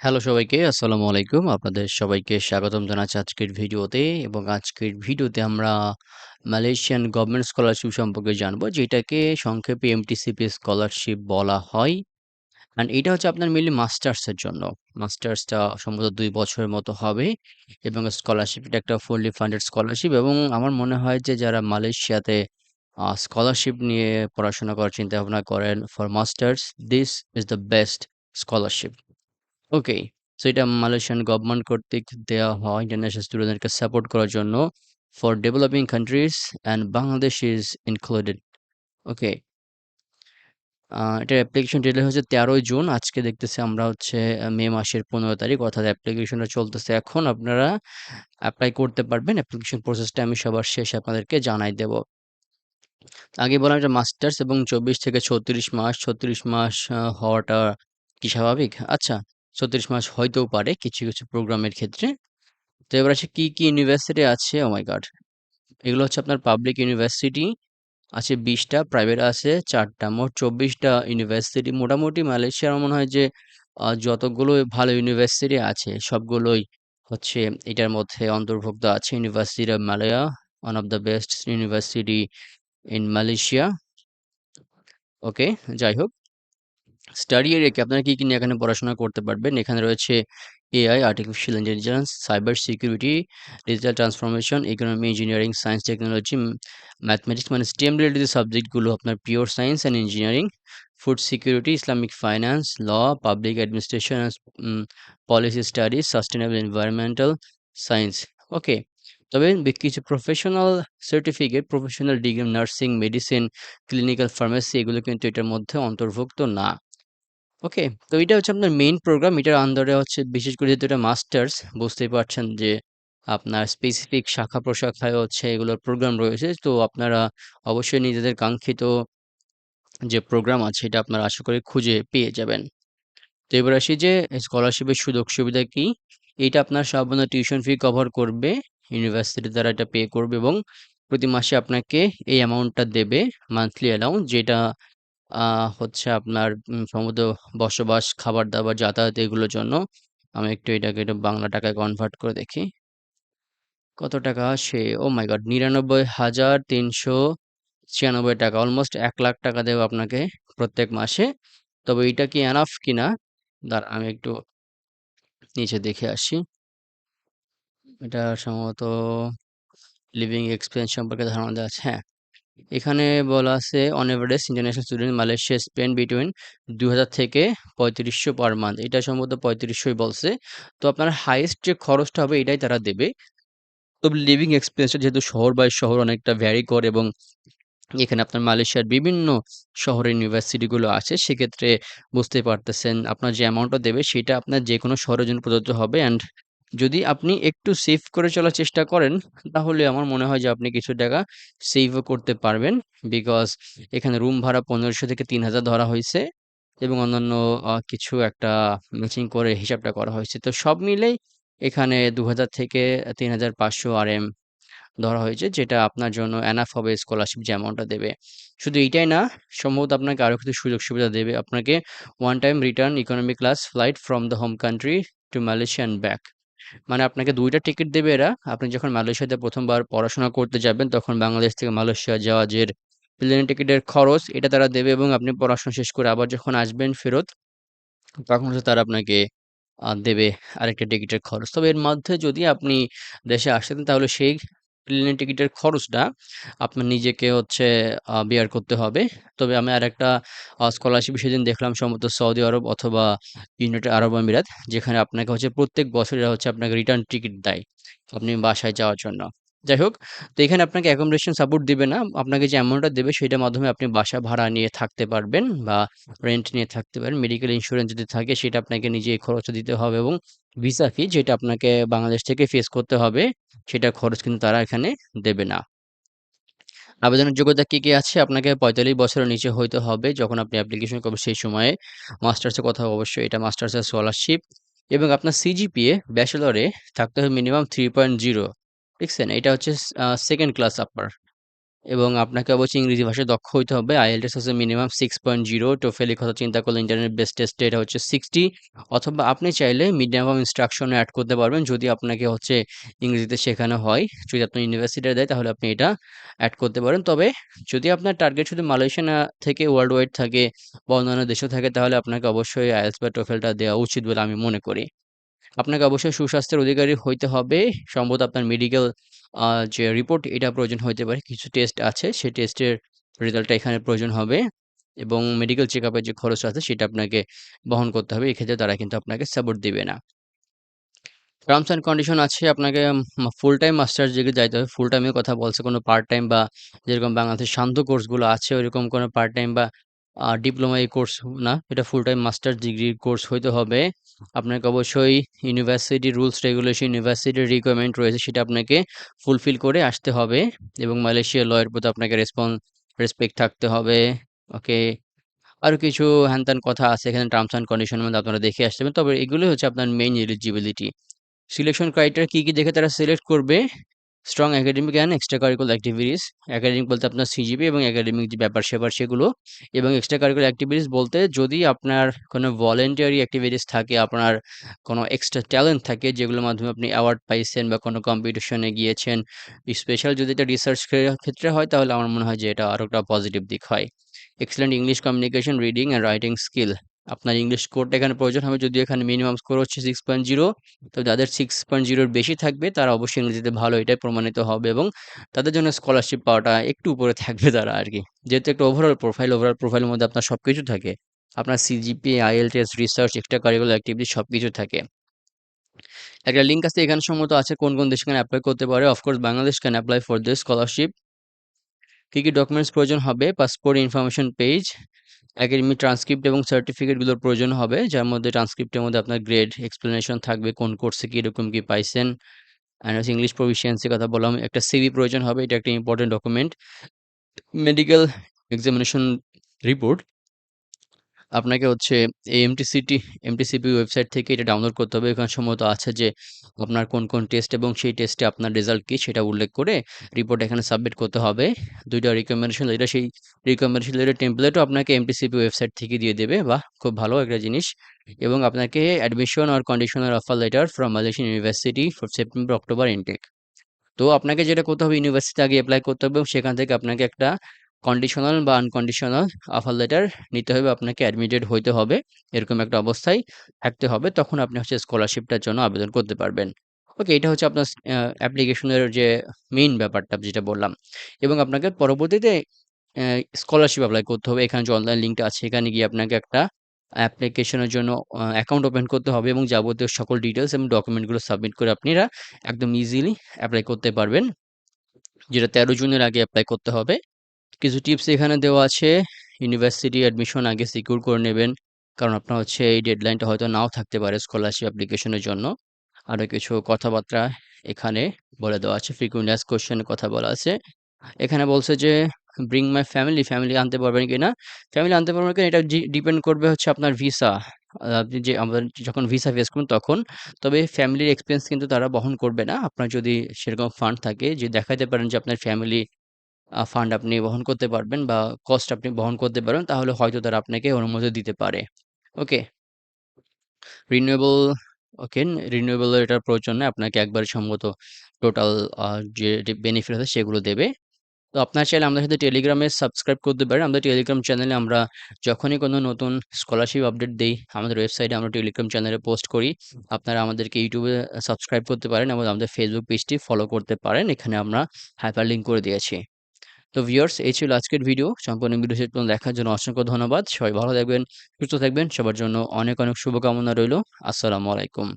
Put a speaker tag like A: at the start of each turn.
A: Hello সবাইকে, আসসালামু আলাইকুম। আপনাদের সবাইকে স্বাগতম জানাচ্ছি আজকের ভিডিওতে এবং আজকের ভিডিওতে আমরা মালয়েশিয়ান গভর্নমেন্ট স্কলারশিপ সম্পর্কে জানব, যেটাকে সংক্ষেপে এমটিসিপি স্কলারশিপ বলা হয়। অ্যান্ড এটা হচ্ছে আপনার মেনলি মাস্টার্সের জন্য। মাস্টার্সটা সম্ভবত দুই বছরের মতো হবে এবং স্কলারশিপ এটা একটা ফুললি ফান্ডেড স্কলারশিপ এবং আমার মনে হয় যে যারা মালয়েশিয়াতে স্কলারশিপ নিয়ে পড়াশোনা করার চিন্তা ভাবনা করেন for masters this is the best scholarship okay. So এটা মালয়েশিয়ান গভর্নমেন্ট কর্তৃক দেওয়া হয় ইন্টারন্যাশনাল স্টুডেন্টদেরকে সাপোর্ট করার জন্য for developing countries and Bangladesh is included. Okay. এটার অ্যাপ্লিকেশন ডেডলাইন হচ্ছে ১৩ই জুন। আজকে দেখতেছি আমরা হচ্ছে মে মাসের ১৫ তারিখ অর্থাৎ অ্যাপ্লিকেশনটা চলতেছে এখন। আপনারা অ্যাপ্লাই করতে পারবেন। অ্যাপ্লিকেশন প্রসেসটা আমি সবার শেষে আপনাদেরকে জানাই দেব। আগে বললাম এটা মাস্টার্স এবং ২৪ থেকে ৩৬ মাস, ৩৬ মাস হওয়াটা কি স্বাভাবিক? আচ্ছা ৩৬ মাস হইতেও পারে কিছু, কিছু প্রোগ্রামের ক্ষেত্রে। তো এবার আছে কি, কি ইউনিভার্সিটি আছে? Oh my God! এগুলো হচ্ছে আপনার পাবলিক ইউনিভার্সিটি আছে বিশটা প্রাইভেট আছে চারটা মোট চব্বিশটা ইউনিভার্সিটি। মোটামুটি মালয়েশিয়ার মনে হয় যে যতগুলো ভালো ইউনিভার্সিটি আছে সবগুলোই হচ্ছে এটার মধ্যে অন্তর্ভুক্ত আছে। University of Malaya, one of the best university in Malaysia. Okay, যাই হোক। স্টাডি কি আপনারা কি, কি নিয়ে এখানে পড়াশোনা করতে পারবেন? এখানে রয়েছে AI, artificial intelligence, cyber security, digital transformation, economy, engineering, science, technology, mathematics মানে স্টেম রিলেটেড যে সাবজেক্টগুলো আপনার pure science and engineering, food security, Islamic finance, law, public administration, policy studies, sustainable environmental science. Okay. তবে কিছু professional certificate, professional degree, nursing, medicine, clinical pharmacy এগুলো কিন্তু এটার মধ্যে অন্তর্ভুক্ত না। ওকে। তো এটা হচ্ছে আপনার মেইন প্রোগ্রাম। এটার আন্ডারে হচ্ছে বিশেষ করে যেহেতু এটা মাস্টার্স বুঝতেই পারছেন যে আপনার স্পেসিফিক শাখা-প্রশাখায় হচ্ছে এগুলোর প্রোগ্রাম রয়েছে। তো আপনারা অবশ্যই নিজেদের কাঙ্ক্ষিত যে প্রোগ্রাম আছে, এটা আপনারা আশা করি খুঁজে পেয়ে যাবেন। তো এবার আসি যে স্কলারশিপের সুযোগ-সুবিধা কি? এটা আপনার সম্পূর্ণ টিউশন ফি কভার করবে। ইউনিভার্সিটি দ্বারা এটা পে করবে এবং প্রতি মাসে আপনাকে এই অ্যামাউন্টটা দেবে মান্থলি অ্যালাউন্স যেটা হচ্ছে আপনার সম্ভবত বসবাস, খাবার-দাবার, যাতায়াত এগুলোর জন্য। আমি একটু এটাকে একটু বাংলা টাকায় কনভার্ট করে দেখি। কত টাকা আসে? ও মাই গড! ৯৯,৩৯৬ টাকা। অলমোস্ট ৳১,০০,০০০ দেবে আপনাকে প্রত্যেক মাসে। তবে এটা কি এনাফ কিনা? দাঁড়ান আমি একটু নিচে দেখে আসি। এটা সম্ভবত লিভিং এক্সপেন্স সম্পর্কে ধারণা দেওয়া আছে। হ্যাঁ। এখানে বলা আছে on average international student Malaysia spend between ২০০০ থেকে ৩৫০০ পার মান্থ। এটা সম্ভবত পঁয়ত্রিশশোই বলছে। তো আপনার হাইয়েস্ট যে খরচটা হবে এটাই তারা দেবে। তবে লিভিং এক্সপেন্সটা যেহেতু শহর বাই শহর অনেকটা ভ্যারি করে এবং এখানে আপনার মালয়েশিয়ার বিভিন্ন শহরের ইউনিভার্সিটিগুলো আছে। সেক্ষেত্রে বুঝতেই পারতেছেন আপনার যে অ্যামাউন্টটা দেবে সেটা আপনার যেকোনো শহরের জন্য প্রযোজ্য হবে অ্যান্ড যদি আপনি একটু সেভ করে চলার চেষ্টা করেন, তাহলে আমার মনে হয় যে আপনি কিছু টাকা সেভও করতে পারবেন। বিকজ এখানে রুম ভাড়া পনেরোশো থেকে ৩০০০ ধরা হয়েছে এবং অন্যান্য কিছু একটা ম্যাচিং করে হিসাবটা করা হয়েছে। তো সব মিলেই এখানে ২০০০ থেকে তিন হাজার পাঁচশো আর এম ধরা হয়েছে, যেটা আপনার জন্য এনাফ হবে স্কলারশিপ যে অ্যামাউন্টটা দেবে। শুধু এইটাই না, সম্ভবত আপনাকে আরও কিছু সুযোগ-সুবিধা দেবে। আপনাকে one time return economy class flight from the home country to Malaysia and back. মানে আপনাকে দুইটা টিকিট দেবে এরা। আপনি যখন মালয়েশিয়াতে প্রথমবার পড়াশোনা করতে যাবেন, তখন বাংলাদেশ থেকে মালয়েশিয়া যাওয়া যে প্লেন টিকিটের খরচ, এটা তারা দেবে এবং আপনি পড়াশোনা শেষ করে আবার যখন আসবেন ফেরত, তখন হচ্ছে তারা আপনাকে দেবে আরেকটা টিকিটের খরচ। তবে এর মধ্যে যদি আপনি দেশে আসতেন তাহলে সেই প্লেনের টিকিটের খরচটা আপনার নিজেকে হচ্ছে বিয়ার করতে হবে। তবে আমি আর একটা স্কলারশিপ সেদিন দেখলাম সম্ভবত সৌদি আরব অথবা ইউনাইটেড আরব আমিরাত, যেখানে আপনাকে হচ্ছে প্রত্যেক বছর হচ্ছে আপনাকে রিটার্ন টিকিট দেয়। আপনি বাসায় যাওয়ার জন্য। যাই হোক, তো এখানে আপনাকে অ্যাকোমোডেশন সাপোর্ট দিবে না। আপনাকে যে অ্যামাউন্টটা দেবে সেটার মাধ্যমে আপনি বাসা ভাড়া নিয়ে থাকতে পারবেন বা রেন্ট নিয়ে থাকতে পারেন। মেডিকেল ইন্স্যুরেন্স যদি থাকে সেটা আপনাকে নিজে খরচ দিতে হবে এবং ভিসা ফি যেটা আপনাকে বাংলাদেশ থেকে ফেস করতে হবে সেটার খরচ কিন্তু তারা এখানে দেবে না। আবেদনের যোগ্যতা কী কী আছে? আপনাকে ৪৫ বছরের নিচে হইতে হবে যখন আপনি অ্যাপ্লিকেশন করবেন সেই সময়ে। মাস্টার্সের কথা অবশ্যই এটা মাস্টার্সের স্কলারশিপ এবং আপনার সিজিপিএ ব্যাচেলরে থাকতে হবে মিনিমাম 3.0 দেখছেন? এটা হচ্ছে সেকেন্ড ক্লাস আপার এবং আপনাকে অবশ্যই ইংরেজি ভাষায় দক্ষ হইতে হবে। আইএলটিএস হচ্ছে মিনিমাম সিক্স পয়েন্ট জিরো টোফেলের কথা চিন্তা করলে ইন্টারনেট বেস্ট টেস্টে এটা হচ্ছে সিক্সটি অথবা আপনি চাইলে মিডিয়াম ইনস্ট্রাকশনে অ্যাড করতে পারবেন যদি আপনাকে হচ্ছে ইংরেজিতে শেখানো হয়। যদি আপনার ইউনিভার্সিটি দেয় তাহলে আপনি এটা অ্যাড করতে পারেন। তবে যদি আপনার টার্গেট শুধু মালয়েশিয়া থেকে ওয়ার্ল্ড ওয়াইড থাকে বা অন্যান্য দেশেও থাকে তাহলে আপনাকে অবশ্যই আইএলস বা টোফেলটা দেওয়া উচিত বলে আমি মনে করি। আপনাকে অবশ্যই সুস্বাস্থ্যের অধিকারী হইতে হবে। সম্ভবত আপনার মেডিকেল যে রিপোর্ট এটা প্রয়োজন হইতে পারে। কিছু টেস্ট আছে, সেই টেস্টের রেজাল্টটা এখানে প্রয়োজন হবে এবং মেডিকেল চেক আপের যে খরচ আছে, সেটা আপনাকে বহন করতে হবে। এক্ষেত্রে তারা কিন্তু আপনাকে সাপোর্ট দিবে না। টার্মস অ্যান্ড কন্ডিশন আছে, আপনাকে ফুল টাইম মাস্টার্স ডিগ্রি যাইতে হবে। ফুল টাইমের কথা বলছে কোনো পার্ট টাইম বা যেরকম বাংলাদেশের শান্ত কোর্সগুলো আছে, ওইরকম কোনো পার্ট টাইম বা ডিপ্লোমা এই কোর্স না, এটা full time masters degree course হইতে হবে। আপনাকে অবশ্যই ইউনিভার্সিটি রুলস রেগুলেশন ইউনিভার্সিটির রিকোয়ারমেন্ট রয়েছে সেটা আপনাকে ফুলফিল করে আসতে হবে এবং মালয়েশিয়া লয়ের প্রতি আপনাকে রেসপন্স রেসপেক্ট থাকতে হবে। ওকে আরও কিছু হ্যান কথা আছে, এখানে টার্মস অ্যান্ড কন্ডিশনের মধ্যে আপনারা দেখে আসতে তবে এগুলোই হচ্ছে আপনার মেইন এলিজিবিলিটি সিলেকশন ক্রাইটেরিয়া কী কী দেখে তারা সিলেক্ট করবে? Strong academic and extra curricular activities academic বলতে আপনার সিজিপি এবং একাডেমিক যে ব্যাপার স্যাপার সেগুলো এবং এক্সট্রা কারিকুলার অ্যাক্টিভিটিস বলতে যদি আপনার কোনো ভলেন্টিয়ারি অ্যাক্টিভিটিস থাকে, আপনার কোনো এক্সট্রা ট্যালেন্ট থাকে যেগুলোর মাধ্যমে আপনি অ্যাওয়ার্ড পাইছেন বা কোনো কম্পিটিশনে গিয়েছেন স্পেশাল যদি এটা রিসার্চ ক্ষেত্রে হয় তাহলে আমার মনে হয় যে এটা আরও একটা পজিটিভ দিক হয়। Excellent English communication reading and writing skill আপনার ইংলিশ স্কোরটা এখানে প্রয়োজন হবে। যদি এখানে মিনিমাম স্কোর হচ্ছে সিক্স পয়েন্ট জিরো তো যাদের সিক্স পয়েন্ট জিরোর বেশি থাকবে, তারা অবশ্যই ইংরেজিতে ভালো এটাই প্রমাণিত হবে এবং তাদের জন্য স্কলারশিপ পাওয়াটা একটু উপরে থাকবে তারা আর কি। যেহেতু একটা ওভারঅল প্রোফাইল ওভারঅল প্রোফাইলের মধ্যে আপনার সব কিছু থাকে। আপনার CGP IELTS research extra curricular activity সব কিছু থাকে। একটা লিঙ্ক আছে, এখানে সম্মত আছে কোন কোন দেশ এখানে অ্যাপ্লাই করতে পারে। Of course Bangladesh can apply for this scholarship কী কী ডকুমেন্টস প্রয়োজন হবে? Passport information page academy transcript এবং সার্টিফিকেটগুলোর প্রয়োজন হবে, যার মধ্যে ট্রান্সক্রিপ্টের মধ্যে আপনার গ্রেড এক্সপ্লেনেশন থাকবে, কোন কোর্সে কীরকম কী পাইছেন অ্যান্ড হচ্ছে ইংলিশ প্রফিসিয়েন্সির কথা বললাম, একটা সিভি প্রয়োজন হবে, এটা একটা important document medical examination report আপনাকে হচ্ছে এই এমটিসিটি, এমটিসিপি ওয়েবসাইট থেকে এটা ডাউনলোড করতে হবে। এখানে সম্ভবত আছে যে আপনার কোন কোন টেস্ট এবং সেই টেস্টে আপনার রেজাল্ট কী সেটা উল্লেখ করে রিপোর্ট এখানে সাবমিট করতে হবে। দুইটা রিকমেন্ডেশন এটা সেই রিকমেন্ডেশন লেটার টেমপ্লেটও আপনাকে এমটিসিপি ওয়েবসাইট থেকে দিয়ে দেবে। বা খুব ভালো একটা জিনিস। এবং আপনাকে admission R conditional offer letter from Malaysian university for September October intake তো আপনাকে যেটা করতে হবে ইউনিভার্সিটি আগে অ্যাপ্লাই করতে হবে এবং সেখান থেকে আপনাকে একটা কন্ডিশনাল বা আনকন্ডিশনাল অফার লেটার নিতে হবে, আপনাকে অ্যাডমিটেড হইতে হবে, এরকম একটা অবস্থায় থাকতে হবে, তখন আপনি হচ্ছে স্কলারশিপটার জন্য আবেদন করতে পারবেন। ওকে এটা হচ্ছে আপনার অ্যাপ্লিকেশনের যে মেইন ব্যাপারটা যেটা বললাম। এবং আপনাকে পরবর্তীতে স্কলারশিপ অ্যাপ্লাই করতে হবে, এখানে যে অনলাইন লিঙ্কটা আছে, এখানে গিয়ে আপনাকে একটা অ্যাপ্লিকেশনের জন্য অ্যাকাউন্ট ওপেন করতে হবে এবং যাবতীয় সকল ডিটেলস এবং ডকুমেন্টগুলো সাবমিট করে আপনারা একদম ইজিলি অ্যাপ্লাই করতে পারবেন। যেটা তেরো জুনের আগে অ্যাপ্লাই করতে হবে। কিছু টিপস এখানে দেওয়া আছে। ইউনিভার্সিটি অ্যাডমিশন আগে সিকিউর করে নেবেন। কারণ আপনার হচ্ছে এই ডেডলাইনটা হয়তো নাও থাকতে পারে স্কলারশিপ অ্যাপ্লিকেশনের জন্য। আরও কিছু কথাবার্তা এখানে বলে দেওয়া আছে। ফ্রিকুয়েন্ট অ্যাস কথা বলা আছে। এখানে বলছে যে ব্রিং মাই ফ্যামিলি ফ্যামিলি আনতে পারবেন কি না ফ্যামিলি আনতে পারবেন কিনা এটা ডিপেন্ড করবে হচ্ছে আপনার ভিসা আপনি যে, আমাদের যখন ভিসা ফেস করুন তখন, তবে ফ্যামিলির এক্সপেন্স কিন্তু তারা বহন করবে না। আপনার যদি সেরকম ফান্ড থাকে, যে দেখাতে পারেন যে আপনার ফ্যামিলি ফান্ড আপনি বহন করতে পারবেন বা কস্ট আপনি বহন করতে পারবেন তাহলে হয়তো তারা আপনাকে অনুমতি দিতে পারে। ওকে? রিনিউয়েবল ওকে রিনিউয়েবল এটার প্রয়োজন আপনাকে একবার সম্ভবত টোটাল যে বেনিফিট আছে সেগুলো দেবে। তো আপনার চাইলে আমাদের সাথে টেলিগ্রামে সাবস্ক্রাইব করতে পারেন। আমাদের টেলিগ্রাম চ্যানেলে আমরা যখনই কোনো নতুন স্কলারশিপ আপডেট দিই, আমাদের ওয়েবসাইটে আমরা টেলিগ্রাম চ্যানেলে পোস্ট করি। আপনারা আমাদেরকে ইউটিউবে সাবস্ক্রাইব করতে পারেন এবং আমাদের ফেসবুক পেজটি ফলো করতে পারেন। এখানে আমরা হাইপার লিঙ্ক করে দিয়েছি। তো ভিউয়ার্স এই ছিল আজকের ভিডিও সম্পূর্ণ ভিডিও শেষ পর্যন্ত দেখার জন্য অসংখ্য ধন্যবাদ। সবাই ভালো থাকবেন, সুস্থ থাকবেন। সবার জন্য অনেক অনেক শুভকামনা রইল। আসসালামু আলাইকুম।